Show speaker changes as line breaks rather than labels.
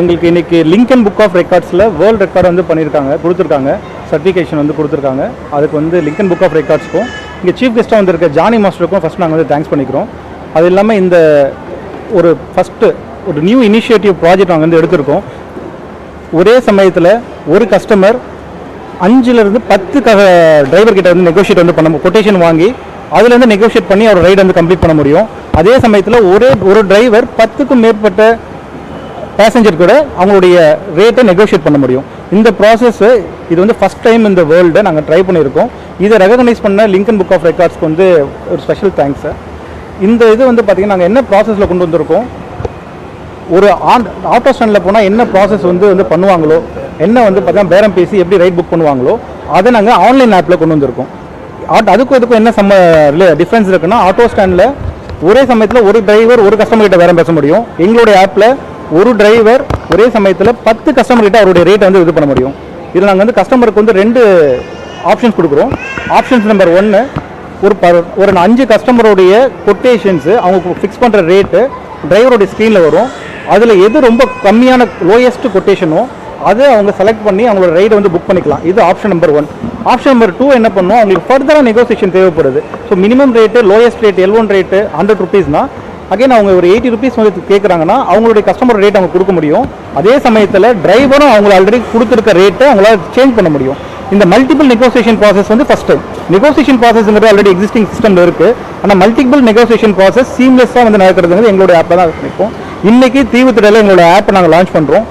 எங்களுக்கு இன்னைக்கு Lincoln book of ரெக்கார்ட்ஸில் வேர்ல்டு ரெக்கார்டு வந்து பண்ணியிருக்காங்க கொடுத்துருக்காங்க. சர்டிஃபிகேஷன் வந்து கொடுத்துருக்காங்க. அதுக்கு வந்து லிங்கன் புக் ஆஃப் ரெக்கார்ட்ஸ்க்கும் இங்கே சீஃப் கெஸ்ட்டாக வந்திருக்க ஜானி மாஸ்டருக்கும் ஃபஸ்ட் நாங்கள் வந்து தேங்க்ஸ் பண்ணிக்கிறோம். அது இல்லாமல் இந்த ஒரு ஃபஸ்ட்டு ஒரு நியூ இனிஷியேட்டிவ் ப்ராஜெக்ட் நாங்கள் வந்து எடுத்திருக்கோம். ஒரே சமயத்தில் ஒரு கஸ்டமர் அஞ்சுலேருந்து பத்து க டிரைவர்கிட்ட வந்து நெகோஷியேட் வந்து பண்ண கொட்டேஷன் வாங்கி அதுலேருந்து நெகோஷியேட் பண்ணி அவர் ரைடு வந்து கம்ப்ளீட் பண்ண முடியும். அதே சமயத்தில் ஒரே ஒரு டிரைவர் பத்துக்கும் மேற்பட்ட பேசஞ்சர் கூட அவங்களுடைய ரேட்டை நெகோஷியேட் பண்ண முடியும். இந்த ப்ராசஸ்ஸு இது வந்து ஃபஸ்ட் டைம் இந்த வேர்ல்டு நாங்கள் ட்ரை பண்ணியிருக்கோம். இதை ரெகனைஸ் பண்ண லிங்கன் புக் ஆஃப் ரெக்கார்ட்ஸ்க்கு வந்து ஒரு ஸ்பெஷல் தேங்க்ஸ் இந்த இது வந்து பார்த்திங்கன்னா நாங்கள் என்ன ப்ராசஸில் கொண்டு வந்திருக்கோம்? ஒரு ஆன் ஆட்டோ ஸ்டாண்டில் போனால் என்ன ப்ராசஸ் வந்து வந்து பண்ணுவாங்களோ என்ன வந்து பார்த்தீங்கன்னா பேரம் பேசி எப்படி ரைட் புக் பண்ணுவாங்களோ அதை நாங்கள் ஆன்லைன் ஆப்பில் கொண்டு வந்திருக்கோம். ஆட் அதுக்கும் இதுக்கும் என்ன சம்ம டிஃப்ரென்ஸ் இருக்குன்னா ஆட்டோ ஸ்டாண்டில் ஒரே சமயத்தில் ஒரு டிரைவர் ஒரு கஸ்டமர் கிட்ட பேரம் பேச முடியும். எங்களுடைய ஆப்பில் ஒரு டிரைவர் ஒரே சமயத்தில் பத்து கஸ்டமர்கிட்ட அவருடைய ரேட்டை வந்து இது பண்ண முடியும். இதில் நாங்கள் வந்து கஸ்டமருக்கு வந்து ரெண்டு ஆப்ஷன்ஸ் கொடுக்குறோம். ஆப்ஷன்ஸ் நம்பர் ஒன்று ஒரு ப ஒரு அஞ்சு கஸ்டமருடைய கொட்டேஷன்ஸு அவங்க ஃபிக்ஸ் பண்ணுற ரேட்டு டிரைவருடைய ஸ்க்ரீனில் வரும். அதில் எது ரொம்ப கம்மியான லோயஸ்ட் கொட்டேஷனோ அதை அவங்க செலக்ட் பண்ணி அவங்களோட ரைடை வந்து புக் பண்ணிக்கலாம். இது option number one option number two என்ன பண்ணும்? அவங்களுக்கு ஃபர்தராக நெகோசியேஷன் தேவைப்படுது. So minimum rate lowest rate L one rate hundred ருபீஸ்னா again அவங்க ஒரு எயிட்டி ருபீஸ் வந்து கேட்குறாங்கன்னா அவங்களுடைய கஸ்டமர் ரேட் அவங்க கொடுக்க முடியும். அதே சமயத்தில் டிரைவரும் அவங்க ஆல்ரெடி கொடுத்துருக்க ரேட்டை அவங்களால சேஞ்ச் பண்ண முடியும். இந்த மல்டிபிள் நெகோசியேஷன் ப்ராசஸ் வந்து ஃபஸ்ட்டு நெகோசியேஷன் ப்ராசஸ்ங்கிறது ஆல்ரெடி எக்ஸிஸ்டிங் சிஸ்டமில் இருக்குது ஆனால் மல்டிபிள் நெகோசியேஷன் ப்ராசஸ் சீம்லெஸ்ஸாக வந்து நடக்கிறதுங்கிறது எங்களோட ஆப்பில் தான் இருக்கும் இன்னைக்கு தீவுத்திரையில் எங்களோட ஆப்பை நாங்கள் லான்ச் பண்ணுறோம்